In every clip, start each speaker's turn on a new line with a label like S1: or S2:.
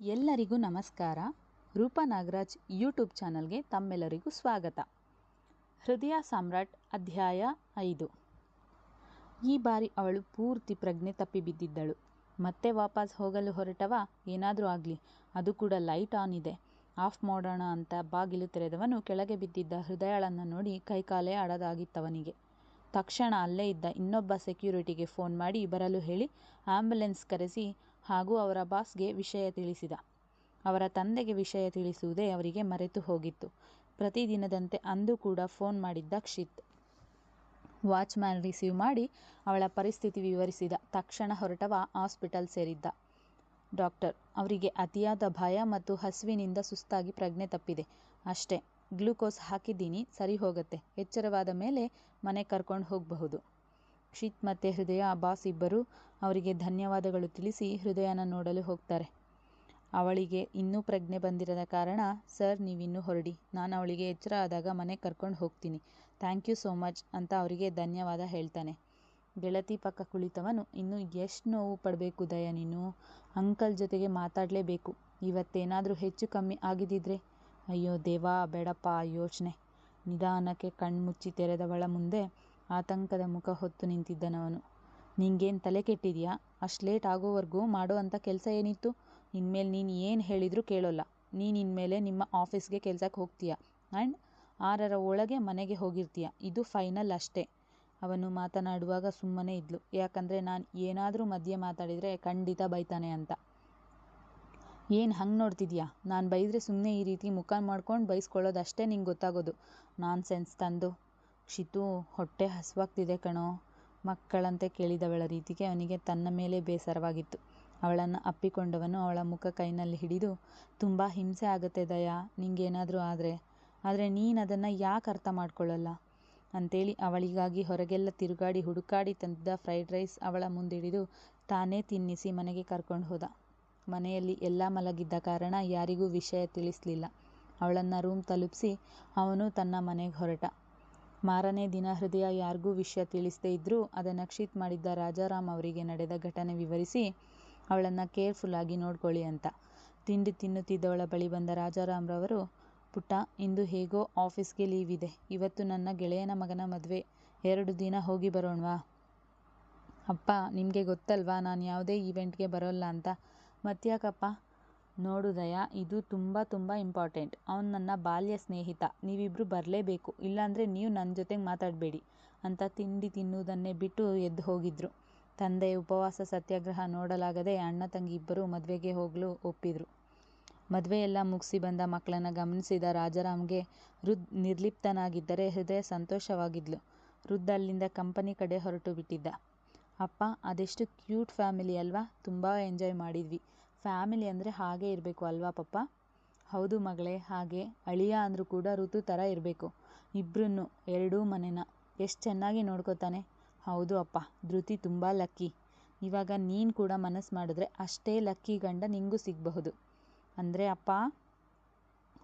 S1: ಎಲ್ಲರಿಗೂ ನಮಸ್ಕಾರ. ರೂಪ ನಾಗರಾಜ್ ಯೂಟ್ಯೂಬ್ ಚಾನಲ್ಗೆ ತಮ್ಮೆಲ್ಲರಿಗೂ ಸ್ವಾಗತ. ಹೃದಯ ಸಾಮ್ರಾಟ್ ಅಧ್ಯಾಯ ಐದು. ಈ ಬಾರಿ ಅವಳು ಪೂರ್ತಿ ಪ್ರಜ್ಞೆ ತಪ್ಪಿ ಬಿದ್ದಿದ್ದಳು. ಮತ್ತೆ ವಾಪಸ್ ಹೋಗಲು ಹೊರಟವ? ಏನಾದರೂ ಆಗಲಿ, ಅದು ಕೂಡ ಲೈಟ್ ಆನ್ ಇದೆ. ಆಫ್ ಮಾಡೋಣ ಅಂತ ಬಾಗಿಲು ತೆರೆದವನು ಕೆಳಗೆ ಬಿದ್ದಿದ್ದ ಹೃದಯಳನ್ನು ನೋಡಿ ಕೈಕಾಲೇ ಅಡದಾಗಿತ್ತವನಿಗೆ. ತಕ್ಷಣ ಅಲ್ಲೇ ಇದ್ದ ಇನ್ನೊಬ್ಬ ಸೆಕ್ಯೂರಿಟಿಗೆ ಫೋನ್ ಮಾಡಿ ಬರಲು ಹೇಳಿ ಆಂಬ್ಯುಲೆನ್ಸ್ ಕರೆಸಿ ಹಾಗೂ ಅವರ ಬಾಸ್ಗೆ ವಿಷಯ ತಿಳಿಸಿದ. ಅವರ ತಂದೆಗೆ ವಿಷಯ ತಿಳಿಸುವುದೇ ಅವರಿಗೆ ಮರೆತು ಹೋಗಿತ್ತು. ಪ್ರತಿದಿನದಂತೆ ಅಂದು ಕೂಡ ಫೋನ್ ಮಾಡಿದ್ದ ಕ್ಷಿತ್. ವಾಚ್ಮ್ಯಾನ್ ರಿಸೀವ್ ಮಾಡಿ ಅವಳ ಪರಿಸ್ಥಿತಿ ವಿವರಿಸಿದ. ತಕ್ಷಣ ಹೊರಟವ ಹಾಸ್ಪಿಟಲ್ ಸೇರಿದ್ದ. ಡಾಕ್ಟರ್, ಅವರಿಗೆ ಅತಿಯಾದ ಭಯ ಮತ್ತು ಹಸಿವಿನಿಂದ ಸುಸ್ತಾಗಿ ಪ್ರಜ್ಞೆ ತಪ್ಪಿದೆ. ಅಷ್ಟೇ, ಗ್ಲೂಕೋಸ್ ಹಾಕಿದ್ದೀನಿ, ಸರಿ ಹೋಗುತ್ತೆ. ಎಚ್ಚರವಾದ ಮೇಲೆ ಮನೆ ಕರ್ಕೊಂಡು ಹೋಗಬಹುದು. ಕ್ಷಿತ್ ಮತ್ತು ಹೃದಯ ಅಬ್ಬಾಸ್ ಇಬ್ಬರು ಅವರಿಗೆ ಧನ್ಯವಾದಗಳು ತಿಳಿಸಿ ಹೃದಯನ ನೋಡಲು ಹೋಗ್ತಾರೆ. ಅವಳಿಗೆ ಇನ್ನೂ ಪ್ರಜ್ಞೆ ಬಂದಿರದ ಕಾರಣ, ಸರ್, ನೀವಿನ್ನೂ ಹೊರಡಿ. ನಾನು ಅವಳಿಗೆ ಎಚ್ಚರ ಆದಾಗ ಮನೆ ಕರ್ಕೊಂಡು ಹೋಗ್ತೀನಿ. ಥ್ಯಾಂಕ್ ಯು ಸೋ ಮಚ್ ಅಂತ ಅವರಿಗೆ ಧನ್ಯವಾದ ಹೇಳ್ತಾನೆ. ಗೆಳತಿ ಪಕ್ಕ ಕುಳಿತವನು, ಇನ್ನು ಎಷ್ಟು ನೋವು ಪಡಬೇಕು ದಯ ನೀನು? ಅಂಕಲ್ ಜೊತೆಗೆ ಮಾತಾಡಲೇಬೇಕು. ಇವತ್ತೇನಾದರೂ ಹೆಚ್ಚು ಕಮ್ಮಿ ಆಗಿದ್ದಿದ್ರೆ? ಅಯ್ಯೋ ದೇವಾ, ಬೇಡಪ್ಪ, ಯೋಚನೆ. ನಿಧಾನಕ್ಕೆ ಕಣ್ಮುಚ್ಚಿ ತೆರೆದವಳ ಮುಂದೆ ಆತಂಕದ ಮುಖ ಹೊತ್ತು ನಿಂತಿದ್ದನವನು. "ನಿಂಗೇನ್ ತಲೆ ಕೆಟ್ಟಿದೀಯಾ? ಅಷ್ಟ್ ಲೇಟ್ ಆಗೋವರೆಗೂ ಮಾಡೋ ಅಂಥ ಕೆಲಸ ಏನಿತ್ತು? ಇನ್ಮೇಲೆ ನೀನು ಏನು ಹೇಳಿದರೂ ಕೇಳೋಲ್ಲ. ನೀನು ಇನ್ಮೇಲೆ ನಿಮ್ಮ ಆಫೀಸ್ಗೆ ಕೆಲ್ಸಕ್ಕೆ ಹೋಗ್ತೀಯ? ಆ್ಯಂಡ್ ಆರರ ಒಳಗೆ ಮನೆಗೆ ಹೋಗಿರ್ತೀಯ? ಇದು ಫೈನಲ್ ಅಷ್ಟೇ. ಅವನು ಮಾತನಾಡುವಾಗ ಸುಮ್ಮನೆ ಇದ್ಲು. ಯಾಕಂದ್ರೆ ನಾನು ಏನಾದರೂ ಮಧ್ಯೆ ಮಾತಾಡಿದ್ರೆ ಖಂಡಿತ ಬೈತಾನೆ ಅಂತ. ಏನು ಹಂಗ್ ನೋಡ್ತಿದ್ಯಾ? ನಾನು ಬೈದ್ರೆ ಸುಮ್ಮನೆ ಈ ರೀತಿ ಮುಖ ಮಾಡ್ಕೊಂಡು ಬೈಸ್ಕೊಳ್ಳೋದಷ್ಟೇ ನಿಂಗೆ ಗೊತ್ತಾಗೋದು. ನಾನ್ ಸೆನ್ಸ್ ತಂದು. ಕ್ಷಿತು ಹೊಟ್ಟೆ ಹಸುವಾಗ್ತಿದೆ ಕಣೋ. ಮಕ್ಕಳಂತೆ ಕೇಳಿದವಳ ರೀತಿಗೆ ಅವನಿಗೆ ತನ್ನ ಮೇಲೆ ಬೇಸರವಾಗಿತ್ತು. ಅವಳನ್ನು ಅಪ್ಪಿಕೊಂಡವನು ಅವಳ ಮುಖ ಕೈನಲ್ಲಿ ಹಿಡಿದು, ತುಂಬ ಹಿಂಸೆ ಆಗುತ್ತೆ ದಯಾ, ನಿಂಗೇನಾದರೂ ಆದರೆ ಆದರೆ ನೀನು ಅದನ್ನು ಯಾಕೆ ಅರ್ಥ ಮಾಡ್ಕೊಳ್ಳಲ್ಲ? ಅಂತೇಳಿ ಅವಳಿಗಾಗಿ ಹೊರಗೆಲ್ಲ ತಿರುಗಾಡಿ ಹುಡುಕಾಡಿ ತಂದಿದ್ದ ಫ್ರೈಡ್ ರೈಸ್ ಅವಳ ಮುಂದಿಡಿದು ತಾನೇ ತಿನ್ನಿಸಿ ಮನೆಗೆ ಕರ್ಕೊಂಡು ಹೋದ. ಮನೆಯಲ್ಲಿ ಎಲ್ಲ ಮಲಗಿದ್ದ ಕಾರಣ ಯಾರಿಗೂ ವಿಷಯ ತಿಳಿಸಲಿಲ್ಲ. ಅವಳನ್ನು ರೂಮ್ ತಲುಪಿಸಿ ಅವನು ತನ್ನ ಮನೆಗೆ ಹೊರಟ. ಮಾರನೇ ದಿನ ಹೃದಯ ಯಾರಿಗೂ ವಿಷಯ ತಿಳಿಸದೇ ಇದ್ದರೂ ಅದನ್ನು ಕ್ಷಿತ್ ಮಾಡಿದ್ದ ರಾಜಾರಾಮ್ ಅವರಿಗೆ ನಡೆದ ಘಟನೆ ವಿವರಿಸಿ, ಅವಳನ್ನು ಕೇರ್ಫುಲ್ಲಾಗಿ ನೋಡ್ಕೊಳ್ಳಿ ಅಂತ. ತಿಂಡಿ ತಿನ್ನುತ್ತಿದ್ದವಳ ಬಳಿ ಬಂದ ರಾಜಾರಾಮ್ರವರು, ಪುಟ್ಟ, ಇಂದು ಹೇಗೋ ಆಫೀಸ್ಗೆ ಲೀವ್ ಇದೆ. ಇವತ್ತು ನನ್ನ ಗೆಳೆಯನ ಮಗನ ಮದುವೆ. ಎರಡು ದಿನ ಹೋಗಿ ಬರೋಣವಾ? ಅಪ್ಪ, ನಿಮಗೆ ಗೊತ್ತಲ್ವಾ, ನಾನು ಯಾವುದೇ ಈವೆಂಟ್ಗೆ ಬರೋಲ್ಲ ಅಂತ? ಮತ್ತ್ಯಾಕಪ್ಪ? ನೋಡು ದಯಾ, ಇದು ತುಂಬ ತುಂಬ ಇಂಪಾರ್ಟೆಂಟ್. ಅವನು ನನ್ನ ಬಾಲ್ಯ ಸ್ನೇಹಿತ. ನೀವಿಬ್ಬರು ಬರಲೇಬೇಕು. ಇಲ್ಲಾಂದರೆ ನೀವು ನನ್ನ ಜೊತೆಗೆ ಮಾತಾಡಬೇಡಿ ಅಂತ ತಿಂಡಿ ತಿನ್ನುವುದನ್ನೇ ಬಿಟ್ಟು ಎದ್ದು ಹೋಗಿದ್ರು. ತಂದೆ ಉಪವಾಸ ಸತ್ಯಾಗ್ರಹ ನೋಡಲಾಗದೆ ಅಣ್ಣ ತಂಗಿ ಇಬ್ಬರು ಮದುವೆಗೆ ಹೋಗಲು ಒಪ್ಪಿದ್ರು. ಮದುವೆಯೆಲ್ಲ ಮುಗಿಸಿ ಬಂದ ಮಕ್ಕಳನ್ನು ಗಮನಿಸಿದ ರಾಜಾರಾಮ್ಗೆ ವೃದ್ಧ ನಿರ್ಲಿಪ್ತನಾಗಿದ್ದರೆ ಹೃದಯ ಸಂತೋಷವಾಗಿದ್ಲು. ವೃದ್ಧ ಅಲ್ಲಿಂದ ಕಂಪನಿ ಕಡೆ ಹೊರಟು ಬಿಟ್ಟಿದ್ದ. ಅಪ್ಪ, ಅದೆಷ್ಟು ಕ್ಯೂಟ್ ಫ್ಯಾಮಿಲಿ ಅಲ್ವಾ? ತುಂಬ ಎಂಜಾಯ್ ಮಾಡಿದ್ವಿ. ಫ್ಯಾಮಿಲಿ ಅಂದರೆ ಹಾಗೆ ಇರಬೇಕು ಅಲ್ವಾ ಪಪ್ಪ? ಹೌದು ಮಗಳೇ, ಹಾಗೆ. ಅಳಿಯ ಅಂದರೂ ಕೂಡ ಋತು ಥರ ಇರಬೇಕು. ಇಬ್ಬರನ್ನು ಎರಡೂ ಮನೆನ. ಎಷ್ಟು ಚೆನ್ನಾಗಿ ನೋಡ್ಕೋತಾನೆ. ಹೌದು ಅಪ್ಪ, ಧೃತಿ ತುಂಬ ಲಕ್ಕಿ. ಇವಾಗ ನೀನು ಕೂಡ ಮನಸ್ಸು ಮಾಡಿದ್ರೆ ಅಷ್ಟೇ ಲಕ್ಕಿ ಗಂಡ ನಿಂಗೂ ಸಿಗಬಹುದು. ಅಂದರೆ ಅಪ್ಪ?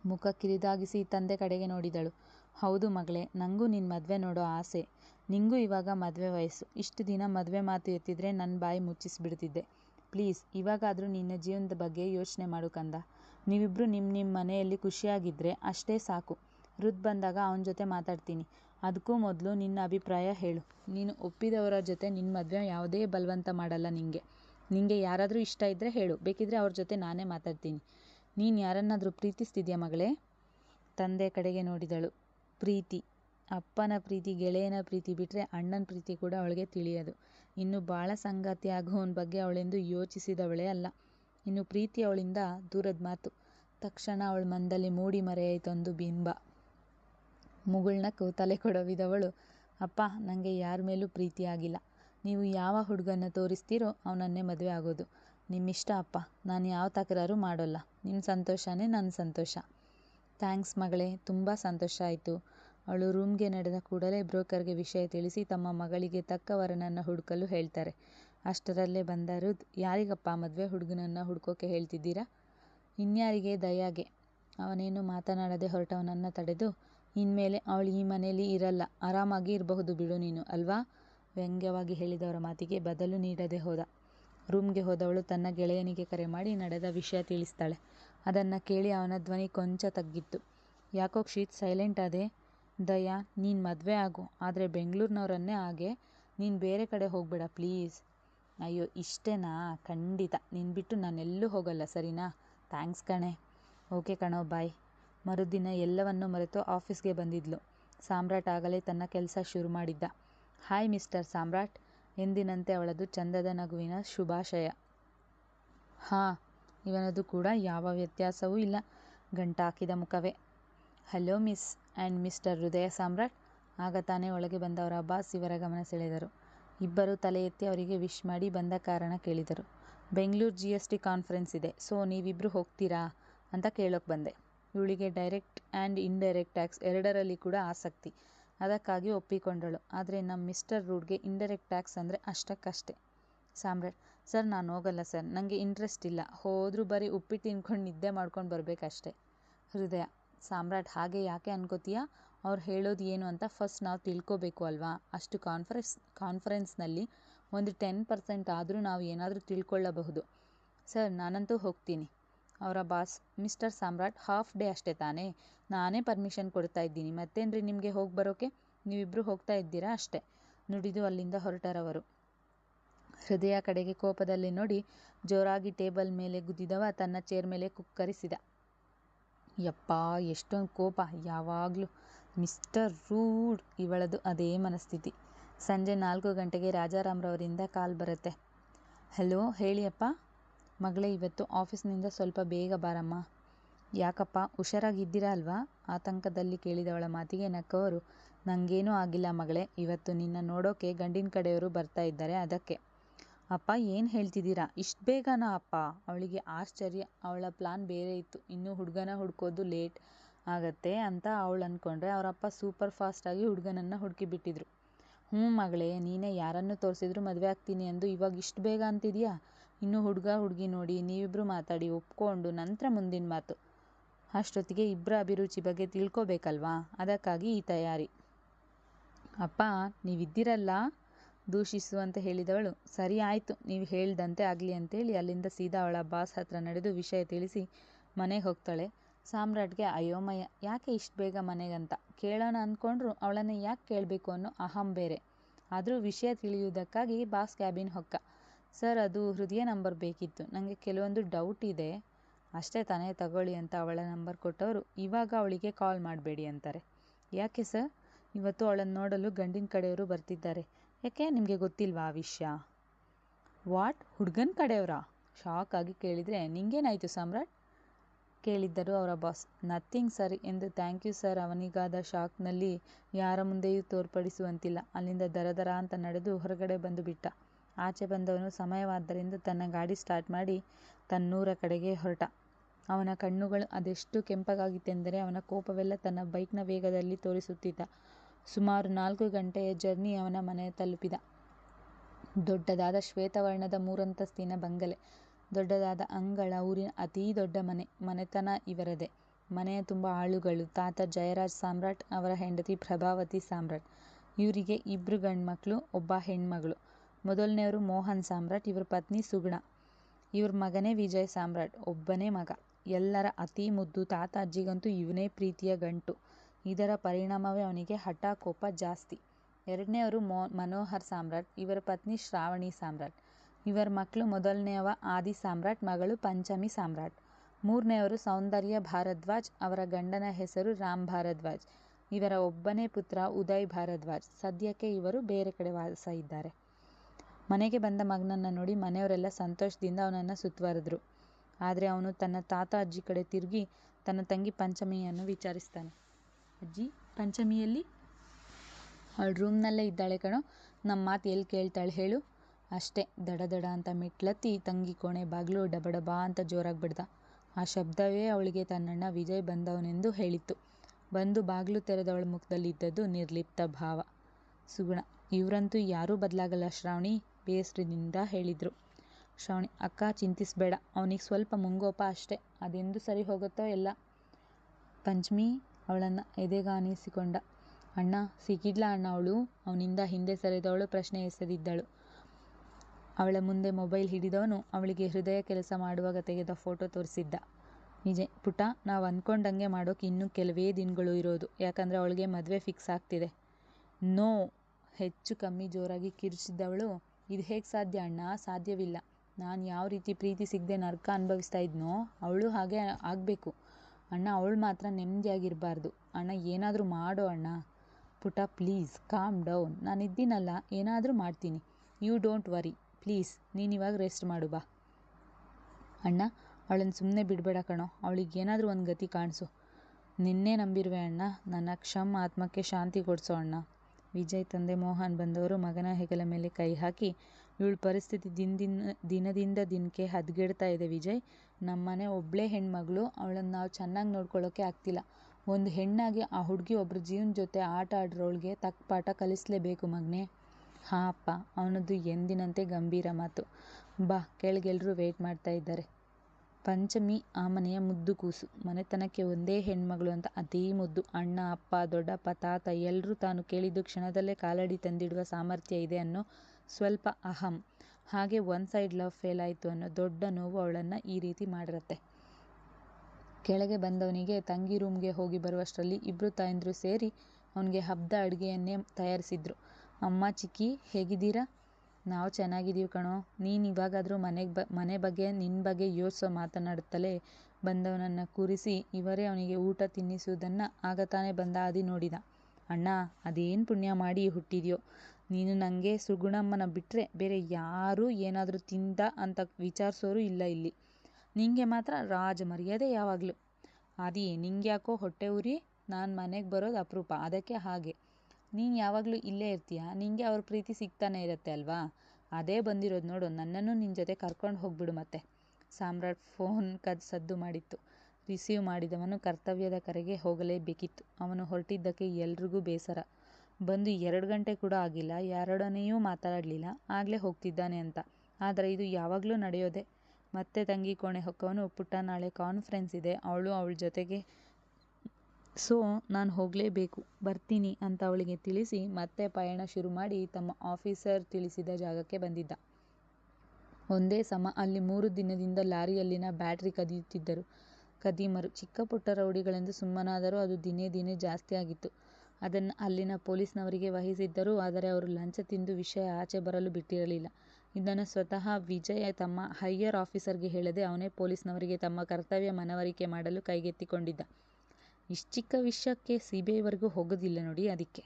S1: ಮುಖ ಕಿರಿದಾಗಿಸಿ ತಂದೆ ಕಡೆಗೆ ನೋಡಿದಳು. ಹೌದು ಮಗಳೇ ನನಗೂ ನಿನ್ನ ಮದುವೆ ನೋಡೋ ಆಸೆ. ನಿಂಗೂ ಇವಾಗ ಮದುವೆ ವಯಸ್ಸು. ಇಷ್ಟು ದಿನ ಮದುವೆ ಮಾತು ಎತ್ತಿದ್ರೆ ನನ್ನ ಬಾಯಿ ಮುಚ್ಚಿಸ್ಬಿಡ್ತಿದ್ದೆ. ಪ್ಲೀಸ್, ಇವಾಗಾದರೂ ನಿನ್ನ ಜೀವನದ ಬಗ್ಗೆ ಯೋಚನೆ ಮಾಡು ಕಂದ. ನೀವಿಬ್ಬರು ನಿಮ್ಮ ನಿಮ್ಮ ಮನೆಯಲ್ಲಿ ಖುಷಿಯಾಗಿದ್ದರೆ ಅಷ್ಟೇ ಸಾಕು. ಋತ್ ಬಂದಾಗ ಅವನ ಜೊತೆ ಮಾತಾಡ್ತೀನಿ. ಅದಕ್ಕೂ ಮೊದಲು ನಿನ್ನ ಅಭಿಪ್ರಾಯ ಹೇಳು. ನೀನು ಒಪ್ಪಿದವರ ಜೊತೆ ನಿನ್ನ ಮದುವೆ ಯಾವುದೇ ಬಲವಂತ ಮಾಡಲ್ಲ ನಿನಗೆ ನಿನಗೆ ಯಾರಾದರೂ ಇಷ್ಟ ಇದ್ದರೆ ಹೇಳು ಬೇಕಿದ್ದರೆ ಅವ್ರ ಜೊತೆ ನಾನೇ ಮಾತಾಡ್ತೀನಿ. ನೀನು ಯಾರನ್ನಾದರೂ ಪ್ರೀತಿಸ್ತಿದ್ಯಾ ಮಗಳೇ? ತಂದೆ ಕಡೆಗೆ ನೋಡಿದಳು. ಪ್ರೀತಿ. ಅಪ್ಪನ ಪ್ರೀತಿ, ಗೆಳೆಯನ ಪ್ರೀತಿ ಬಿಟ್ಟರೆ ಅಣ್ಣನ ಪ್ರೀತಿ ಕೂಡ ಅವಳಿಗೆ ತಿಳಿಯದು. ಇನ್ನು ಭಾಳ ಸಂಗಾತಿ ಆಗುವವನ ಬಗ್ಗೆ ಅವಳೆಂದು ಯೋಚಿಸಿದವಳೇ ಅಲ್ಲ. ಇನ್ನು ಪ್ರೀತಿ ಅವಳಿಂದ ದೂರದ ಮಾತು. ತಕ್ಷಣ ಅವಳ ಮನದಲ್ಲಿ ಮೂಡಿ ಮರೆಯಾಯಿತೊಂದು ಬಿಂಬ. ಮುಗುಳ್ನಕ್ಕು ತಲೆ ಕೊಡವಿದವಳು ಅಪ್ಪ ನನಗೆ ಯಾರ ಮೇಲೂ ಪ್ರೀತಿ ಆಗಿಲ್ಲ. ನೀವು ಯಾವ ಹುಡುಗನ ತೋರಿಸ್ತೀರೋ ಅವನನ್ನೇ ಮದುವೆ ಆಗೋದು. ನಿಮ್ಮಿಷ್ಟ ಅಪ್ಪ. ನಾನು ಯಾವ ತಕರಾರು ಮಾಡೋಲ್ಲ. ನಿಮ್ಮ ಸಂತೋಷನೇ ನನ್ನ ಸಂತೋಷ. ಥ್ಯಾಂಕ್ಸ್ ಮಗಳೇ, ತುಂಬ ಸಂತೋಷ ಆಯಿತು. ಅವಳು ರೂಮ್ಗೆ ನಡೆದ ಕೂಡಲೇ ಬ್ರೋಕರ್ಗೆ ವಿಷಯ ತಿಳಿಸಿ ತಮ್ಮ ಮಗಳಿಗೆ ತಕ್ಕ ವರನನ್ನು ಹುಡುಕಲು ಹೇಳ್ತಾರೆ. ಅಷ್ಟರಲ್ಲೇ ಬಂದ ರುದ್, ಯಾರಿಗಪ್ಪ ಮದುವೆ ಹುಡುಗನನ್ನ ಹುಡ್ಕೋಕೆ ಹೇಳ್ತಿದ್ದೀರಾ? ಇನ್ಯಾರಿಗೆ ದಯಾಗೆ? ಅವನೇನು ಮಾತನಾಡದೆ ಹೊರಟವನನ್ನು ತಡೆದು, ಇನ್ಮೇಲೆ ಅವಳು ಈ ಮನೆಯಲ್ಲಿ ಇರಲ್ಲ, ಆರಾಮಾಗಿ ಇರಬಹುದು ಬಿಡು ನೀನು, ಅಲ್ವಾ? ವ್ಯಂಗ್ಯವಾಗಿ ಹೇಳಿದವರ ಮಾತಿಗೆ ಬದಲು ನೀಡದೆ ಹೋದ. ರೂಮ್ಗೆ ಹೋದವಳು ತನ್ನ ಗೆಳೆಯನಿಗೆ ಕರೆ ಮಾಡಿ ನಡೆದ ವಿಷಯ ತಿಳಿಸ್ತಾಳೆ. ಅದನ್ನು ಕೇಳಿ ಅವನ ಧ್ವನಿ ಕೊಂಚ ತಗ್ಗಿತ್ತು. ಯಾಕೋ ಕ್ಷಿತ್ ಸೈಲೆಂಟ್ ಆದೆ. ದಯಾ, ನೀನು ಮದುವೆ ಆಗು, ಆದರೆ ಬೆಂಗಳೂರಿನವ್ರನ್ನೇ ಹಾಗೆ, ನೀನು ಬೇರೆ ಕಡೆ ಹೋಗಬೇಡ ಪ್ಲೀಸ್. ಅಯ್ಯೋ, ಇಷ್ಟೇನಾ? ಖಂಡಿತ. ನೀನು ಬಿಟ್ಟು ನಾನೆಲ್ಲೂ ಹೋಗಲ್ಲ, ಸರಿನಾ? ಥ್ಯಾಂಕ್ಸ್ ಕಣೆ. ಓಕೆ ಕಣೋ, ಬಾಯ್. ಮರುದಿನ ಎಲ್ಲವನ್ನೂ ಮರೆತು ಆಫೀಸ್ಗೆ ಬಂದಿದ್ಲು. ಸಾಮ್ರಾಟ್ ಆಗಲೇ ತನ್ನ ಕೆಲಸ ಶುರು ಮಾಡಿದ್ದ. Hi mister Samrat. ಎಂದಿನಂತೆ ಅವಳದು ಚಂದದ ನಗುವಿನ ಶುಭಾಶಯ. ಹಾಂ, ಇವನದು ಕೂಡ ಯಾವ ವ್ಯತ್ಯಾಸವೂ ಇಲ್ಲ. ಗಂಟಾಕಿದ ಮುಖವೇ. ಹಲೋ ಮಿಸ್ ಆ್ಯಂಡ್ ಮಿಸ್ಟರ್ ಹೃದಯ ಸಾಮ್ರಾಟ್. ಆಗ ತಾನೇ ಒಳಗೆ ಬಂದವರ ಬಾಸ್ ಇವರ ಗಮನ ಸೆಳೆದರು. ಇಬ್ಬರು ತಲೆ ಎತ್ತಿ ಅವರಿಗೆ ವಿಶ್ ಮಾಡಿ ಬಂದ ಕಾರಣ ಕೇಳಿದರು. Bengaluru G S T conference ಇದೆ, ಸೊ ನೀವಿಬ್ಬರು ಹೋಗ್ತೀರಾ ಅಂತ ಕೇಳೋಕೆ ಬಂದೆ. ಇವಳಿಗೆ ಡೈರೆಕ್ಟ್ ಆ್ಯಂಡ್ ಇಂಡೈರೆಕ್ಟ್ ಟ್ಯಾಕ್ಸ್ ಎರಡರಲ್ಲಿ ಕೂಡ ಆಸಕ್ತಿ. ಅದಕ್ಕಾಗಿ ಒಪ್ಪಿಕೊಂಡಳು. ಆದರೆ ನಮ್ಮ ಮಿಸ್ಟರ್ ರೂಡ್ಗೆ ಇಂಡೈರೆಕ್ಟ್ ಟ್ಯಾಕ್ಸ್ ಅಂದರೆ ಅಷ್ಟಕ್ಕಷ್ಟೇ. ಸಾಮ್ರಾಟ್, ಸರ್ ನಾನು ಹೋಗಲ್ಲ ಸರ್. ನನಗೆ ಇಂಟ್ರೆಸ್ಟ್ ಇಲ್ಲ. ಹೋದರೂ ಬರೀ ಉಪ್ಪಿಟ್ಟು ತಿನ್ಕೊಂಡು ನಿದ್ದೆ ಮಾಡ್ಕೊಂಡು ಬರಬೇಕಷ್ಟೆ. ಹೃದಯ ಸಾಮ್ರಾಟ್ ಹಾಗೆ ಯಾಕೆ ಅನ್ಕೋತೀಯ? ಅವ್ರು ಹೇಳೋದು ಏನು ಅಂತ ಫಸ್ಟ್ ನಾವು ತಿಳ್ಕೋಬೇಕು ಅಲ್ವಾ? ಅಷ್ಟು ಕಾನ್ಫರೆನ್ಸ್ ಕಾನ್ಫರೆನ್ಸ್ನಲ್ಲಿ ಒಂದು ಟೆನ್ ಪರ್ಸೆಂಟ್ ಆದರೂ ನಾವು ಏನಾದರೂ ತಿಳ್ಕೊಳ್ಳಬಹುದು. ಸರ್, ನಾನಂತೂ ಹೋಗ್ತೀನಿ. ಅವರ boss mister Samrat half day ಅಷ್ಟೇ ತಾನೇ? ನಾನೇ ಪರ್ಮಿಷನ್ ಕೊಡ್ತಾ ಇದ್ದೀನಿ. ಮತ್ತೇನ್ರಿ ನಿಮಗೆ ಹೋಗಿ ಬರೋಕೆ? ನೀವಿಬ್ಬರು ಹೋಗ್ತಾ ಇದ್ದೀರಾ ಅಷ್ಟೇ? ನುಡಿದು ಅಲ್ಲಿಂದ ಹೊರಟರವರು. ಹೃದಯ ಕಡೆಗೆ ಕೋಪದಲ್ಲಿ ನೋಡಿ ಜೋರಾಗಿ ಟೇಬಲ್ ಮೇಲೆ ಗುದ್ದಿದವ ತನ್ನ ಚೇರ್ ಮೇಲೆ ಕುಕ್ಕರಿಸಿದ. ಯಪ್ಪಾ, ಎಷ್ಟೊಂದು ಕೋಪ. ಯಾವಾಗಲೂ ಮಿಸ್ಟರ್ ರೂಡ್ ಇವಳದು ಅದೇ ಮನಸ್ಥಿತಿ. ಸಂಜೆ ನಾಲ್ಕು ಗಂಟೆಗೆ ರಾಜಾರಾಮ್ರವರಿಂದ ಕಾಲ್ ಬರುತ್ತೆ. ಹಲೋ ಹೇಳಿಯಪ್ಪ ಮಗಳೇ, ಇವತ್ತು ಆಫೀಸ್ನಿಂದ ಸ್ವಲ್ಪ ಬೇಗ ಬಾರಮ್ಮ. ಯಾಕಪ್ಪ, ಹುಷಾರಾಗಿದ್ದೀರಾ ಅಲ್ವಾ? ಆತಂಕದಲ್ಲಿ ಕೇಳಿದವಳ ಮಾತಿಗೆ ನಕ್ಕವರು ನನಗೇನೂ ಆಗಿಲ್ಲ ಮಗಳೇ. ಇವತ್ತು ನಿನ್ನ ನೋಡೋಕೆ ಗಂಡಿನ ಕಡೆಯವರು ಬರ್ತಾ ಇದ್ದಾರೆ, ಅದಕ್ಕೆ. ಅಪ್ಪ, ಏನು ಹೇಳ್ತಿದ್ದೀರಾ? ಇಷ್ಟು ಬೇಗನಾ ಅಪ್ಪ? ಅವಳಿಗೆ ಆಶ್ಚರ್ಯ. ಅವಳ ಪ್ಲಾನ್ ಬೇರೆ ಇತ್ತು. ಇನ್ನು ಹುಡುಗನ ಹುಡ್ಕೋದು ಲೇಟ್ ಆಗತ್ತೆ ಅಂತ ಅವಳು ಅಂದ್ಕೊಂಡ್ರೆ ಅವರಪ್ಪ ಸೂಪರ್ ಫಾಸ್ಟಾಗಿ ಹುಡುಗನನ್ನು ಹುಡುಕಿ ಬಿಟ್ಟಿದ್ರು. ಹ್ಞೂ ಮಗಳೇ, ನೀನೇ ಯಾರನ್ನು ತೋರಿಸಿದ್ರು ಮದುವೆ ಆಗ್ತೀನಿ ಎಂದು ಇವಾಗ ಇಷ್ಟು ಬೇಗ ಅಂತಿದೆಯಾ? ಇನ್ನು ಹುಡುಗ, ಹುಡುಗಿ ನೋಡಿ ನೀವಿಬ್ಬರು ಮಾತಾಡಿ ಒಪ್ಕೊಂಡು ನಂತರ ಮುಂದಿನ ಮಾತು. ಅಷ್ಟೊತ್ತಿಗೆ ಇಬ್ಬರ ಅಭಿರುಚಿ ಬಗ್ಗೆ ತಿಳ್ಕೊಬೇಕಲ್ವಾ? ಅದಕ್ಕಾಗಿ ಈ ತಯಾರಿ. ಅಪ್ಪ, ನೀವಿದ್ದೀರಲ್ಲ? ದೂಷಿಸುವಂತೆ ಹೇಳಿದವಳು. ಸರಿ ಆಯಿತು, ನೀವು ಹೇಳ್ದಂತೆ ಆಗಲಿ ಅಂತೇಳಿ ಅಲ್ಲಿಂದ ಸೀದಾ ಅವಳ ಬಾಸ್ ಹತ್ರ ನಡೆದು ವಿಷಯ ತಿಳಿಸಿ ಮನೆಗೆ ಹೋಗ್ತಾಳೆ. ಸಾಮ್ರಾಟ್ಗೆ ಅಯೋಮಯ ಯಾಕೆ ಇಷ್ಟು ಬೇಗ ಮನೆಗಂತ? ಕೇಳೋಣ ಅಂದ್ಕೊಂಡ್ರು ಅವಳನ್ನು ಯಾಕೆ ಕೇಳಬೇಕು ಅನ್ನೋ ಅಹಂ ಬೇರೆ. ಆದರೂ ವಿಷಯ ತಿಳಿಯುವುದಕ್ಕಾಗಿ ಬಾಸ್ ಕ್ಯಾಬಿನ್ ಹೊಕ್ಕ. ಸರ್, ಅದು ಹೃದಯ ನಂಬರ್ ಬೇಕಿತ್ತು. ನನಗೆ ಕೆಲವೊಂದು ಡೌಟ್ ಇದೆ. ಅಷ್ಟೇ ತಾನೇ ತಗೊಳ್ಳಿ ಅಂತ ಅವಳ ನಂಬರ್ ಕೊಟ್ಟವರು. ಇವಾಗ ಅವಳಿಗೆ ಕಾಲ್ ಮಾಡಬೇಡಿ ಅಂತಾರೆ. ಯಾಕೆ ಸರ್? ಇವತ್ತು ಅವಳನ್ನು ನೋಡಲು ಗಂಡಿನ ಕಡೆಯವರು ಬರ್ತಿದ್ದಾರೆ. ಯಾಕೆ ನಿಮಗೆ ಗೊತ್ತಿಲ್ವಾ ಆ ವಿಷಯ? ವಾಟ್? ಹುಡುಗನ ಕಡೆಯವರ? ಶಾಕ್ ಆಗಿ ಕೇಳಿದರೆ, ನಿಂಗೇನಾಯಿತು ಸಾಮ್ರಾಟ್? ಕೇಳಿದ್ದರು ಅವರ ಬಾಸ್. ನಥಿಂಗ್ ಸರ್ ಎಂದು ಥ್ಯಾಂಕ್ ಯು ಸರ್. ಅವನಿಗಾದ ಶಾಕ್ನಲ್ಲಿ ಯಾರ ಮುಂದೆಯೂ ತೋರ್ಪಡಿಸುವಂತಿಲ್ಲ. ಅಲ್ಲಿಂದ ದರ ದರ ಅಂತ ನಡೆದು ಹೊರಗಡೆ ಬಂದು ಬಿಟ್ಟ. ಆಚೆ ಬಂದವನು ಸಮಯವಾದ್ದರಿಂದ ತನ್ನ ಗಾಡಿ ಸ್ಟಾರ್ಟ್ ಮಾಡಿ ತನ್ನೂರ ಕಡೆಗೆ ಹೊರಟ. ಅವನ ಕಣ್ಣುಗಳು ಅದೆಷ್ಟು ಕೆಂಪಗಾಗಿತ್ತೆಂದರೆ ಅವನ ಕೋಪವೆಲ್ಲ ತನ್ನ ಬೈಕ್ನ ವೇಗದಲ್ಲಿ ತೋರಿಸುತ್ತಿದ್ದ. ಸುಮಾರು ನಾಲ್ಕು ಗಂಟೆಯ ಜರ್ನಿ ಅವನ ಮನೆ ತಲುಪಿದ. ದೊಡ್ಡದಾದ ಶ್ವೇತವರ್ಣದ ಮೂರಂತಸ್ತಿನ ಬಂಗಲೆ, ದೊಡ್ಡದಾದ ಅಂಗಳ, ಊರಿನ ಅತೀ ದೊಡ್ಡ ಮನೆ, ಮನೆತನ ಇವರದೇ. ಮನೆಯ ತುಂಬ ಆಳುಗಳು, ತಾತ ಜಯರಾಜ್ ಸಾಮ್ರಾಟ್, ಅವರ ಹೆಂಡತಿ ಪ್ರಭಾವತಿ ಸಾಮ್ರಾಟ್. ಇವರಿಗೆ ಇಬ್ಬರು ಗಂಡ್ಮಕ್ಳು, ಒಬ್ಬ ಹೆಣ್ಮಗಳು. ಮೊದಲನೆಯವರು ಮೋಹನ್ ಸಾಮ್ರಾಟ್, ಇವರ ಪತ್ನಿ ಸುಗುಣ. ಇವ್ರ ಮಗನೇ ವಿಜಯ್ ಸಾಮ್ರಾಟ್, ಒಬ್ಬನೇ ಮಗ. ಎಲ್ಲರ ಅತೀ ಮುದ್ದು ತಾತ, ಅಜ್ಜಿಗಂತೂ ಇವನೇ ಪ್ರೀತಿಯ ಗಂಟು. ಇದರ ಪರಿಣಾಮವೇ ಅವನಿಗೆ ಹಠ ಕೋಪ ಜಾಸ್ತಿ. ಎರಡನೆಯವರು ಮನೋಹರ್ ಸಾಮ್ರಾಟ್, ಇವರ ಪತ್ನಿ ಶ್ರಾವಣಿ ಸಾಮ್ರಾಟ್. ಇವರ ಮಕ್ಕಳು ಮೊದಲನೆಯವ ಆದಿ ಸಾಮ್ರಾಟ್, ಮಗಳು ಪಂಚಮಿ ಸಾಮ್ರಾಟ್. ಮೂರನೆಯವರು ಸೌಂದರ್ಯ ಭಾರದ್ವಾಜ್, ಅವರ ಗಂಡನ ಹೆಸರು ರಾಮ್ ಭಾರದ್ವಾಜ್. ಇವರ ಒಬ್ಬನೇ ಪುತ್ರ ಉದಯ್ ಭಾರದ್ವಾಜ್. ಸದ್ಯಕ್ಕೆ ಇವರು ಬೇರೆ ಕಡೆ ವಾಸ ಇದ್ದಾರೆ. ಮನೆಗೆ ಬಂದ ಮಗನನ್ನು ನೋಡಿ ಮನೆಯವರೆಲ್ಲ ಸಂತೋಷದಿಂದ ಅವನನ್ನು ಸುತ್ತುವರೆದ್ರು. ಆದರೆ ಅವನು ತನ್ನ ತಾತ ಅಜ್ಜಿ ಕಡೆ ತಿರುಗಿ ತನ್ನ ತಂಗಿ ಪಂಚಮಿಯನ್ನು ವಿಚಾರಿಸ್ತಾನೆ. ಅಜ್ಜಿ, ಪಂಚಮಿಯಲ್ಲಿ? ಅವಳು ರೂಮ್ನಲ್ಲೇ ಇದ್ದಾಳೆ ಕಣೋ. ನಮ್ಮ ಮಾತು ಎಲ್ಲಿ ಕೇಳ್ತಾಳೆ ಹೇಳು. ಅಷ್ಟೇ, ದಡ ದಡ ಅಂತ ಮೆಟ್ಲತ್ತಿ ತಂಗಿ ಕೋಣೆ ಬಾಗಿಲು ಡಬಡಬ ಅಂತ ಜೋರಾಗಿ ಬಿಡ್ದ. ಆ ಶಬ್ದವೇ ಅವಳಿಗೆ ತನ್ನಣ್ಣ ವಿಜಯ್ ಬಂದವನೆಂದು ಹೇಳಿತ್ತು. ಬಂದು ಬಾಗಿಲು ತೆರೆದವಳ ಮುಖದಲ್ಲಿ ಇದ್ದದ್ದು ನಿರ್ಲಿಪ್ತ ಭಾವ. ಸುಗುಣ, ಇವರಂತೂ ಯಾರೂ ಬದಲಾಗಲ್ಲ ಶ್ರಾವಣಿ ಬೇಸರದಿಂದ ಹೇಳಿದರು. ಶ್ರಾವಣಿ, ಅಕ್ಕ ಚಿಂತಿಸಬೇಡ, ಅವನಿಗೆ ಸ್ವಲ್ಪ ಮುಂಗೋಪ ಅಷ್ಟೇ. ಅದೆಂದು ಸರಿ ಹೋಗುತ್ತೋ ಎಲ್ಲ? ಪಂಚಮಿ ಅವಳನ್ನು ಎದೆಗಾಣಿಸಿಕೊಂಡ. ಅಣ್ಣ, ಸಿಕ್ಕಿದ್ಲಾ ಅಣ್ಣ ಅವಳು ಅವನಿಂದ ಹಿಂದೆ ಸರಿದವಳು ಪ್ರಶ್ನೆ ಎಸೆದಿದ್ದಳು ಅವಳ ಮುಂದೆ ಮೊಬೈಲ್ ಹಿಡಿದವನು ಅವಳಿಗೆ ಹೃದಯ ಕೆಲಸ ಮಾಡುವಾಗ ತೆಗೆದ ಫೋಟೋ ತೋರಿಸಿದ್ದ. ನಿಜ ಪುಟ ನಾವು ಅಂದ್ಕೊಂಡಂಗೆ ಮಾಡೋಕೆ ಇನ್ನೂ ಕೆಲವೇ ದಿನಗಳು ಇರೋದು. ಯಾಕಂದ್ರೆ ಅವಳಿಗೆ ಮದ್ವೆ ಫಿಕ್ಸ್ ಆಗ್ತಿದೆ. ನೋ, ಹೆಚ್ಚು ಕಮ್ಮಿ ಜೋರಾಗಿ ಕಿರುಚಿದವಳು ಇದು ಹೇಗೆ ಸಾಧ್ಯ ಅಣ್ಣ ಸಾಧ್ಯವಿಲ್ಲ. ನಾನ್ ಯಾವ ರೀತಿ ಪ್ರೀತಿ ಸಿಗ್ದೆ ನರಕ ಅನುಭವಿಸ್ತಾ ಇದ್ನೋ, ಅವಳು ಹಾಗೆ ಆಗ್ಬೇಕು ಅಣ್ಣ ಅವಳು ಮಾತ್ರ ನೆಮ್ಮದಿಯಾಗಿರ್ಬಾರ್ದು ಅಣ್ಣ, ಏನಾದರೂ ಮಾಡು ಅಣ್ಣ. ಪುಟ ಪ್ಲೀಸ್ ಕಾಮ್ ಡೌನ್ ನಾನಿದ್ದೀನಲ್ಲ ಏನಾದರೂ ಮಾಡ್ತೀನಿ. ಯು ಡೋಂಟ್ ವರಿ ಪ್ಲೀಸ್ ನೀನಿವಾಗ ರೆಸ್ಟ್ ಮಾಡು, ಬಾ. ಅಣ್ಣ, ಅವಳನ್ನು ಸುಮ್ಮನೆ ಬಿಡಬೇಡ ಕಣೋ ಏನಾದರೂ ಒಂದು ಗತಿ ಕಾಣಿಸು ನಿನ್ನೆ ನಂಬಿರುವೆ ಅಣ್ಣ ನನ್ನ ಕ್ಷಮ್ ಆತ್ಮಕ್ಕೆ ಶಾಂತಿ ಕೊಡ್ಸೋ ಅಣ್ಣ. ವಿಜಯ್ ತಂದೆ ಮೋಹನ್ ಬಂದವರು ಮಗನ ಹೆಗಲ ಮೇಲೆ ಕೈ ಹಾಕಿ, ಇವಳ ಪರಿಸ್ಥಿತಿ ದಿನದಿಂದ ದಿನಕ್ಕೆ ಹದಗೆಡ್ತಾ ಇದೆ ವಿಜಯ್. ನಮ್ಮನೆ ಒಬ್ಬಳೇ ಹೆಣ್ಮಗಳು, ಅವಳನ್ನ ನಾವು ಚೆನ್ನಾಗಿ ನೋಡ್ಕೊಳ್ಳೋಕೆ ಆಗ್ತಿಲ್ಲ. ಒಂದು ಹೆಣ್ಣಾಗಿ ಆ ಹುಡುಗಿ ಒಬ್ರ ಜೀವನ ಜೊತೆ ಆಟ ಆಡಿರೋಳ್ಗೆ ತಕ್ಕ ಪಾಠ ಕಲಿಸ್ಲೇಬೇಕು ಮಗನೇ ಹಾಂ ಅಪ್ಪ, ಅವನದು ಎಂದಿನಂತೆ ಗಂಭೀರ ಮಾತು. ಬಾ, ಕೆಳಗೆಲ್ರೂ ವೇಟ್ ಮಾಡ್ತಾ ಇದ್ದಾರೆ ಪಂಚಮಿ ಆ ಮನೆಯ ಮುದ್ದು ಕೂಸು. ಮನೆತನಕ್ಕೆ ಒಂದೇ ಹೆಣ್ಮಗಳು ಅಂತ ಅತೀ ಮುದ್ದು. ಅಣ್ಣ, ಅಪ್ಪ, ದೊಡ್ಡಪ್ಪ, ತಾತ ಎಲ್ಲರೂ ತಾನು ಕೇಳಿದ್ದು ಕ್ಷಣದಲ್ಲೇ ಕಾಲಡಿ ತಂದಿಡುವ ಸಾಮರ್ಥ್ಯ ಇದೆ ಅನ್ನೋ ಸ್ವಲ್ಪ ಅಹಂ. ಹಾಗೇ ಒನ್ ಸೈಡ್ ಲವ್ ಫೇಲ್ ಆಯ್ತು ಅನ್ನೋ ದೊಡ್ಡ ನೋವು ಅವಳನ್ನ ಈ ರೀತಿ ಮಾಡಿರತ್ತೆ. ಕೆಳಗೆ ಬಂದವನಿಗೆ ತಂಗಿ ರೂಮ್ಗೆ ಹೋಗಿ ಬರುವಷ್ಟರಲ್ಲಿ ಇಬ್ರು ತಾಯಂದಿರು ಸೇರಿ ಅವನಿಗೆ ಹಬ್ದ ಅಡುಗೆಯನ್ನೇ ತಯಾರಿಸಿದ್ರು. ಅಮ್ಮ, ಚಿಕ್ಕಿ, ಹೇಗಿದ್ದೀರಾ ನಾವು ಚೆನ್ನಾಗಿದೀವಿ ಕಣೋ. ನೀನು ಇವಾಗಾದರೂ ಮನೆಗೆ ಬ, ಮನೆ ಬಗ್ಗೆ, ನಿನ್ ಬಗ್ಗೆ ಯೋಚಿಸೋ ಮಾತನಾಡುತ್ತಲೇ ಬಂದವನನ್ನ ಕೂರಿಸಿ ಇವರೇ ಅವನಿಗೆ ಊಟ ತಿನ್ನಿಸುವುದನ್ನು ಆಗ ತಾನೇ ಬಂದ ಆದಿ ನೋಡಿದ. ಅಣ್ಣ, ಅದೇನ್ ಪುಣ್ಯ ಮಾಡಿ ಹುಟ್ಟಿದ್ಯೋ ನೀನು ನನಗೆ ಸುಗುಣಮ್ಮನ ಬಿಟ್ಟರೆ ಬೇರೆ ಯಾರೂ ಏನಾದರೂ ತಿಂದ ಅಂತ ವಿಚಾರಿಸೋರು ಇಲ್ಲ ಇಲ್ಲಿ. ನಿಂಗೆ ಮಾತ್ರ ರಾಜ ಮರ್ಯಾದೆ ಯಾವಾಗಲೂ ಆದಿ ನಿಂಗ್ಯಾಕೋ ಹೊಟ್ಟೆ ಉರಿ, ನಾನು ಮನೆಗೆ ಬರೋದು ಅಪರೂಪ, ಅದಕ್ಕೆ ಹಾಗೆ. ನೀನು ಯಾವಾಗಲೂ ಇಲ್ಲೇ ಇರ್ತೀಯ ನಿಂಗೆ ಅವ್ರ ಪ್ರೀತಿ ಸಿಗ್ತಾನೆ ಇರತ್ತೆ ಅಲ್ವಾ. ಅದೇ ಬಂದಿರೋದು ನೋಡು, ನನ್ನನ್ನು ನಿನ್ನ ಜೊತೆ ಕರ್ಕೊಂಡು ಹೋಗ್ಬಿಡು ಮತ್ತೆ. ಸಾಮ್ರಾಟ್ ಫೋನ್ ಸದ್ದು ಮಾಡಿತ್ತು. ರಿಸೀವ್ ಮಾಡಿದವನು ಕರ್ತವ್ಯದ ಕರೆಗೆ ಹೋಗಲೇಬೇಕಿತ್ತು. ಅವನು ಹೊರಟಿದ್ದಕ್ಕೆ ಎಲ್ರಿಗೂ ಬೇಸರ. ಬಂದು ಎರಡು ಗಂಟೆ ಕೂಡ ಆಗಿಲ್ಲ, ಯಾರೊಡನೆಯೂ ಮಾತಾಡಲಿಲ್ಲ, ಆಗಲೇ ಹೋಗ್ತಿದ್ದಾನೆ ಅಂತ. ಆದರೆ ಇದು ಯಾವಾಗಲೂ ನಡೆಯೋದೆ ಮತ್ತೆ ತಂಗಿ ಕೋಣೆ ಹೊಕ್ಕವನು ಪುಟ್ಟ ನಾಳೆ ಕಾನ್ಫರೆನ್ಸ್ ಇದೆ, ಅವಳು ಅವಳ ಜೊತೆಗೆ ಸೊ ನಾನು ಹೋಗಲೇಬೇಕು, ಬರ್ತೀನಿ ಅಂತ ಅವಳಿಗೆ ತಿಳಿಸಿ ಮತ್ತೆ ಪಯಣ ಶುರು ಮಾಡಿ ತಮ್ಮ ಆಫೀಸರ್ ತಿಳಿಸಿದ ಜಾಗಕ್ಕೆ ಬಂದಿದ್ದ. ಒಂದೇ ಸಮ ಅಲ್ಲಿ ಮೂರು ದಿನದಿಂದ ಲಾರಿಯಲ್ಲಿನ ಬ್ಯಾಟ್ರಿ ಕದಿಯುತ್ತಿದ್ದರು ಕದೀಮರು ಚಿಕ್ಕ ಪುಟ್ಟ ರೌಡಿಗಳೆಂದು ಸುಮ್ಮನಾದರೂ ಅದು ದಿನೇ ದಿನೇ ಜಾಸ್ತಿ ಆಗಿತ್ತು. ಅದನ್ನ ಅಲ್ಲಿನ ಪೊಲೀಸ್ನವರಿಗೆ ವಹಿಸಿದ್ದರು, ಆದರೆ ಅವರು ಲಂಚ ತಿಂದು ವಿಷಯ ಆಚೆ ಬರಲು ಬಿಟ್ಟಿರಲಿಲ್ಲ. ಇದನ್ನು ಸ್ವತಃ ವಿಜಯ್ ತಮ್ಮ ಹೈಯರ್ ಆಫೀಸರ್ಗೆ ಹೇಳದೆ ಅವನೇ ಪೊಲೀಸ್ನವರಿಗೆ ತಮ್ಮ ಕರ್ತವ್ಯ ಮನವರಿಕೆ ಮಾಡಲು ಕೈಗೆತ್ತಿಕೊಂಡಿದ್ದ. ಇಷ್ಟ್ ವಿಷಯಕ್ಕೆ ವಿಷ್ಯಕ್ಕೆ ಸಿಬಿಐ ವರ್ಗೂ ಹೋಗೋದಿಲ್ಲ ನೋಡಿ ಅದಕ್ಕೆ.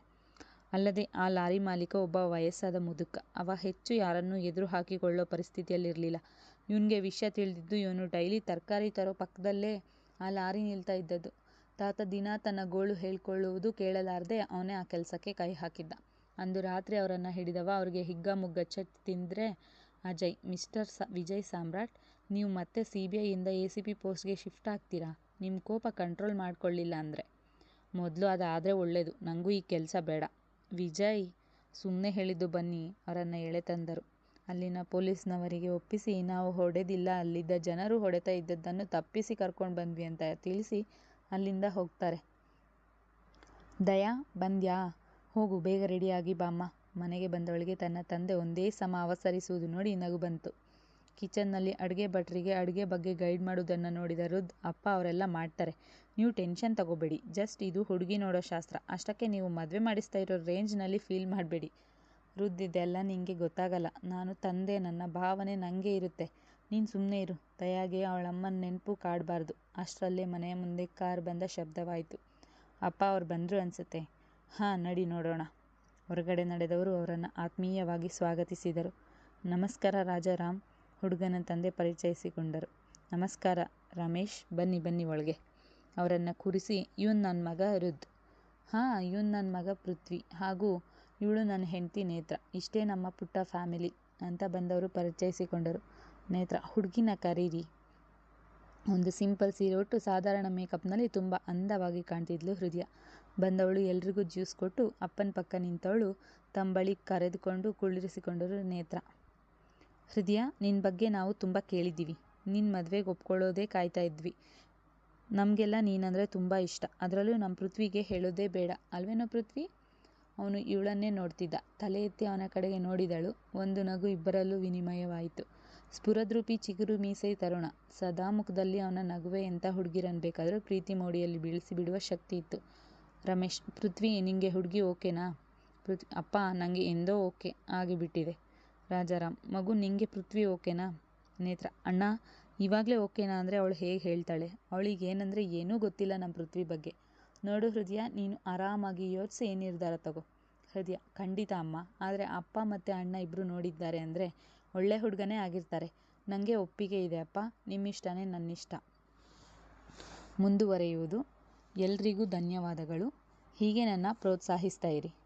S1: ಅಲ್ಲದೆ ಆ ಲಾರಿ ಮಾಲೀಕ ಒಬ್ಬ ವಯಸ್ಸಾದ ಮುದುಕ. ಅವ ಹೆಚ್ಚು ಯಾರನ್ನೂ ಎದುರು ಹಾಕಿಕೊಳ್ಳೋ ಪರಿಸ್ಥಿತಿಯಲ್ಲಿರಲಿಲ್ಲ ಇವ್ನಿಗೆ ವಿಷಯ ತಿಳಿದಿದ್ದು ಇವನು ಡೈಲಿ ತರಕಾರಿ ತರೋ ಪಕ್ಕದಲ್ಲೇ ಆ ಲಾರಿ ನಿಲ್ತಾ ಇದ್ದದ್ದು. ತಾತ ದಿನಾ ತನ್ನ ಗೋಳು ಹೇಳ್ಕೊಳ್ಳುವುದು ಕೇಳಲಾರದೆ ಅವನೇ ಆ ಕೆಲಸಕ್ಕೆ ಕೈ ಹಾಕಿದ್ದ. ಅಂದು ರಾತ್ರಿ ಅವರನ್ನ ಹಿಡಿದವ ಅವ್ರಿಗೆ ಹಿಗ್ಗಾಮುಗ್ಗಾ ಚಟ್ ತಿಂದ್ರೆ, ಅಜಯ್, ಮಿಸ್ಟರ್ ವಿಜಯ್ ಸಾಮ್ರಾಟ್, ನೀವು ಮತ್ತೆ ಸಿಬಿಐ ಯಿಂದ ಎಸಿಪಿ ಪೋಸ್ಟ್ ಪೋಸ್ಟ್ಗೆ ಶಿಫ್ಟ್ ಆಗ್ತೀರಾ ನಿಮ್ಮ ಕೋಪ ಕಂಟ್ರೋಲ್ ಮಾಡ್ಕೊಳ್ಳಿಲ್ಲ ಅಂದ್ರೆ. ಮೊದಲು ಅದ್ ಆದ್ರೆ ಒಳ್ಳೇದು, ನಂಗೂ ಈ ಕೆಲಸ ಬೇಡ. ವಿಜಯ್ ಸುಮ್ಮನೆ ಹೇಳಿದ್ದು ಬನ್ನಿ, ಅವರನ್ನು ಎಳೆ ತಂದರು. ಅಲ್ಲಿನ ಪೊಲೀಸ್ನವರಿಗೆ ಒಪ್ಪಿಸಿ, ನಾವು ಹೊಡೆದಿಲ್ಲ, ಅಲ್ಲಿದ್ದ ಜನರು ಹೊಡೆತ ಇದ್ದದ್ದನ್ನು ತಪ್ಪಿಸಿ ಕರ್ಕೊಂಡ್ ಬಂದ್ವಿ ಅಂತ ತಿಳಿಸಿ ಅಲ್ಲಿಂದ ಹೋಗ್ತಾರೆ. ದಯಾ, ಬಂದ್ಯಾ ಹೋಗು, ಬೇಗ ರೆಡಿಯಾಗಿ ಬಾಮ್ಮ. ಮನೆಗೆ ಬಂದವಳಿಗೆ ತನ್ನ ತಂದೆ ಒಂದೇ ಸಮ ಅವಸರಿಸುವುದು ನೋಡಿ ನಗು ಬಂತು. ಕಿಚನ್ನಲ್ಲಿ ಅಡ್ಗೆ ಭಟ್ರಿಗೆ ಅಡ್ಗೆ ಬಗ್ಗೆ ಗೈಡ್ ಮಾಡುವುದನ್ನ ನೋಡಿದ ರುದ್ ಅಪ್ಪ ಅವರೆಲ್ಲ ಮಾಡ್ತಾರೆ ನೀವು ಟೆನ್ಷನ್ ತಗೋಬೇಡಿ, ಜಸ್ಟ್ ಇದು ಹುಡ್ಗಿ ನೋಡೋ ಶಾಸ್ತ್ರ ಅಷ್ಟಕ್ಕೆ ನೀವು ಮದ್ವೆ ಮಾಡಿಸ್ತಾ ಇರೋ ರೇಂಜ್ನಲ್ಲಿ ಫೀಲ್ ಮಾಡ್ಬೇಡಿ. ರುದ್, ಇದೆಲ್ಲ ನಿಂಗೆ ಗೊತ್ತಾಗಲ್ಲ ನಾನು ತಂದೆ, ನನ್ನ ಭಾವನೆ ನಂಗೆ ಇರುತ್ತೆ ನೀನ್ ಸುಮ್ನೆ ಇರು. ದಯಾಗೆ ಅವ್ಳಮ್ಮನ್ ನೆನ್ಪು ಕಾಡ್ಬಾರ್ದು. ಅಷ್ಟ್ರಲ್ಲೇ ಮನೆಯ ಮುಂದೆ ಕಾರ್ ಬಂದ ಶಬ್ದವಾಯಿತು. ಅಪ್ಪ, ಅವ್ರು ಬಂದರು ಅನಿಸುತ್ತೆ ಹಾಂ, ನಡಿ ನೋಡೋಣ. ಹೊರಗಡೆ ನಡೆದವರು ಅವರನ್ನು ಆತ್ಮೀಯವಾಗಿ ಸ್ವಾಗತಿಸಿದರು. ನಮಸ್ಕಾರ ರಾಜಾರಾಮ್, ಹುಡುಗನ ತಂದೆ ಪರಿಚಯಿಸಿಕೊಂಡರು. ನಮಸ್ಕಾರ ರಮೇಶ್, ಬನ್ನಿ ಬನ್ನಿ ಒಳಗೆ. ಅವರನ್ನು ಕೂರಿಸಿ, ಇವ್ನು ನನ್ನ ಮಗ ರುದ್. ಹಾಂ, ಇವ್ನು ನನ್ನ ಮಗ ಪೃಥ್ವಿ ಹಾಗೂ ಇವಳು ನನ್ನ ಹೆಂಡತಿ ನೇತ್ರ ಇಷ್ಟೇ ನಮ್ಮ ಪುಟ್ಟ ಫ್ಯಾಮಿಲಿ ಅಂತ ಬಂದವರು ಪರಿಚಯಿಸಿಕೊಂಡರು. ನೇತ್ರ, ಹುಡುಗಿನ ಕರೀರಿ. ಒಂದು ಸಿಂಪಲ್ ಸೀರೆ ಉಟ್ಟು ಸಾಧಾರಣ ಮೇಕಪ್ನಲ್ಲಿ ತುಂಬ ಅಂದವಾಗಿ ಕಾಣ್ತಿದ್ಲು ಹೃದಯ. ಬಂದವಳು ಎಲ್ರಿಗೂ ಜ್ಯೂಸ್ ಕೊಟ್ಟು ಅಪ್ಪನ ಪಕ್ಕ ನಿಂತವಳು ತಂಬಳಿ ಬಳಿ ಕರೆದುಕೊಂಡು ಕುಳ್ಳಿರಿಸಿಕೊಂಡರು ನೇತ್ರ. ಹೃದಯ ನಿನ್ನ ಬಗ್ಗೆ ನಾವು ತುಂಬ ಕೇಳಿದ್ದೀವಿ ನಿನ್ನ ಮದುವೆಗೆ ಒಪ್ಕೊಳ್ಳೋದೇ ಕಾಯ್ತಾ ಇದ್ವಿ. ನಮಗೆಲ್ಲ ನೀನಂದರೆ ತುಂಬ ಇಷ್ಟ. ಅದರಲ್ಲೂ ನಮ್ಮ ಪೃಥ್ವಿಗೆ ಹೇಳೋದೇ ಬೇಡ ಅಲ್ವೇನೋ ಪೃಥ್ವಿ. ಅವನು ಇವಳನ್ನೇ ನೋಡ್ತಿದ್ದ ತಲೆ ಎತ್ತಿ ಅವನ ಕಡೆಗೆ ನೋಡಿದಳು ಒಂದು ನಗು ಇಬ್ಬರಲ್ಲೂ ವಿನಿಮಯವಾಯಿತು ಸ್ಫುರದ್ರೂಪಿ ಚಿಗುರು ಮೀಸೆ ತರುಣ. ಸದಾ ಮುಖದಲ್ಲಿ ಅವನ ನಗುವೆ ಎಂಥ ಹುಡುಗಿರನ್ನು ಬೇಕಾದರೂ ಪ್ರೀತಿ ಮೋಡಿಯಲ್ಲಿ ಬೀಳಿಸಿಬಿಡುವ ಶಕ್ತಿ ಇತ್ತು. ರಮೇಶ್, ಪೃಥ್ವಿ ನಿಂಗೆ ಹುಡುಗಿ ಓಕೆನಾ? ಪೃಥ್ವಿ ಅಪ್ಪ ನನಗೆ ಎಂದೋ ಓಕೆ ಆಗಿಬಿಟ್ಟಿದೆ. ರಾಜಾರಾಮ್, ಮಗು ನಿಂಗೆ ಪೃಥ್ವಿ ಓಕೆನಾ? ನೇತ್ರ, ಅಣ್ಣ, ಇವಾಗಲೇ ಓಕೆನಾ ಅಂದರೆ ಅವಳು ಹೇಗೆ ಹೇಳ್ತಾಳೆ? ಅವಳಿಗೆ ಏನಂದರೆ ಏನೂ ಗೊತ್ತಿಲ್ಲ ನಮ್ಮ ಪೃಥ್ವಿ ಬಗ್ಗೆ. ನೋಡು ಹೃದಯ, ನೀನು ಆರಾಮಾಗಿ ಯೋಚಿಸಿ ನಿರ್ಧಾರ ತಗೋ. ಹೃದಯ, ಖಂಡಿತ ಅಮ್ಮ. ಆದರೆ ಅಪ್ಪ ಮತ್ತು ಅಣ್ಣ ಇಬ್ಬರು ನೋಡಿದ್ದಾರೆ ಅಂದರೆ ಒಳ್ಳೆ ಹುಡುಗನೇ ಆಗಿರ್ತಾರೆ. ನನಗೆ ಒಪ್ಪಿಗೆ ಇದೆ ಅಪ್ಪ. ನಿಮ್ಮಿಷ್ಟನೇ ನನ್ನಿಷ್ಟ. ಮುಂದುವರೆಯುವುದು. ಎಲ್ರಿಗೂ ಧನ್ಯವಾದಗಳು. ಹೀಗೆ ನನ್ನ ಪ್ರೋತ್ಸಾಹಿಸ್ತಾ ಇರಿ.